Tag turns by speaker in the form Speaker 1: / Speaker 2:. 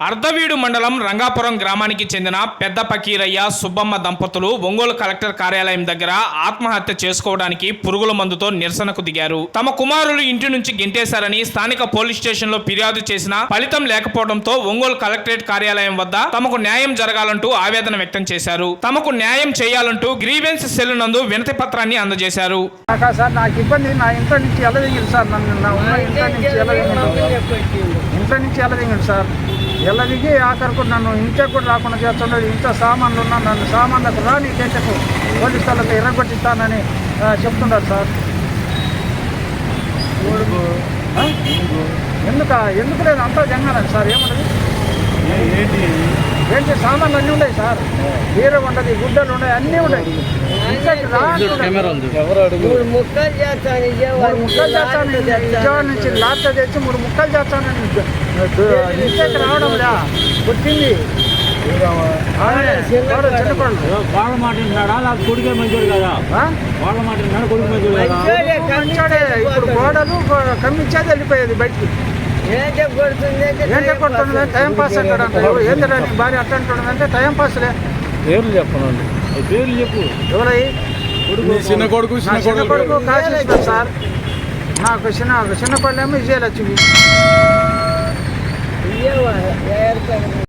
Speaker 1: అర్ధవీడు మండలం రంగాపురం గ్రామానికి చెందిన పెద్ద పకీరయ్య సుబ్బమ్మ దంపతులు ఒంగోలు కలెక్టర్ కార్యాలయం దగ్గర ఆత్మహత్య చేసుకోవడానికి పురుగుల మందుతో నిరసనకు దిగారు. తమ కుమారులు ఇంటి నుంచి గెంటేశారని స్థానిక పోలీస్ స్టేషన్లో ఫిర్యాదు చేసినా ఫలితం లేకపోవడంతో ఒంగోలు కలెక్టరేట్ కార్యాలయం వద్ద తమకు న్యాయం జరగాలంటూ ఆవేదన వ్యక్తం చేశారు. తమకు న్యాయం చేయాలంటూ గ్రీవెన్స్ సెల్ నందు వినతి పత్రాన్ని అందజేశారు.
Speaker 2: నాకు ఇబ్బంది నా ఇంట్లో నుంచి ఎల్లదింగింది సార్ నన్ను. ఇంట్లో నుంచి సార్. ఎల్లదిగి ఆఖరికి నన్ను ఇంట్లో కూడా రాకుండా చేస్తున్నాడు ఇంట్లో సామాన్లు ఉన్నా నన్ను సామాన్లకు రా నీ దేశకు పోలీసు వాళ్ళకి ఎర్రగొట్టిస్తానని చెప్తున్నారు సార్? ఎందుక? ఎందుకు? లేదు? అంతా జంగాలని సార్. ఏముండదు ఏంటి? సామాన్లు అన్నీ ఉన్నాయి సార్? హీరో ఉండదు గుడ్డలు ఉన్నాయి అన్నీ ఉన్నాయి.
Speaker 3: మూడు ముక్కలు చేస్తాను
Speaker 2: విజయవాడ నుంచి లాస్ట్ తెచ్చి మూడు ముక్కలు చేస్తానని ఇంటికి రావడంలా పుట్టింది.
Speaker 4: వాళ్ళ మాట కొడుకే మంచోడు కదా? వాళ్ళ మాట కొడుకు మంచోడు.
Speaker 2: ఇప్పుడు గోడలు కమ్మిచ్చేది వెళ్ళిపోయేది బయటికి.
Speaker 3: ఏంటి
Speaker 2: కొడుతున్నది టైం పాస్ అంటాడంట. ఏంటంటే నీ భార్య అట్లా అంటుండదంటే టైం పాస్లే
Speaker 4: పేర్లు చెప్పనండి. పేర్లు చెప్పు.
Speaker 2: ఎవరై?
Speaker 4: చిన్న కొడుకు
Speaker 2: చిన్న కొడుకు కాశీ సార్. నాకు చిన్న చిన్న పళ్ళేమో విజయలక్ష్మి.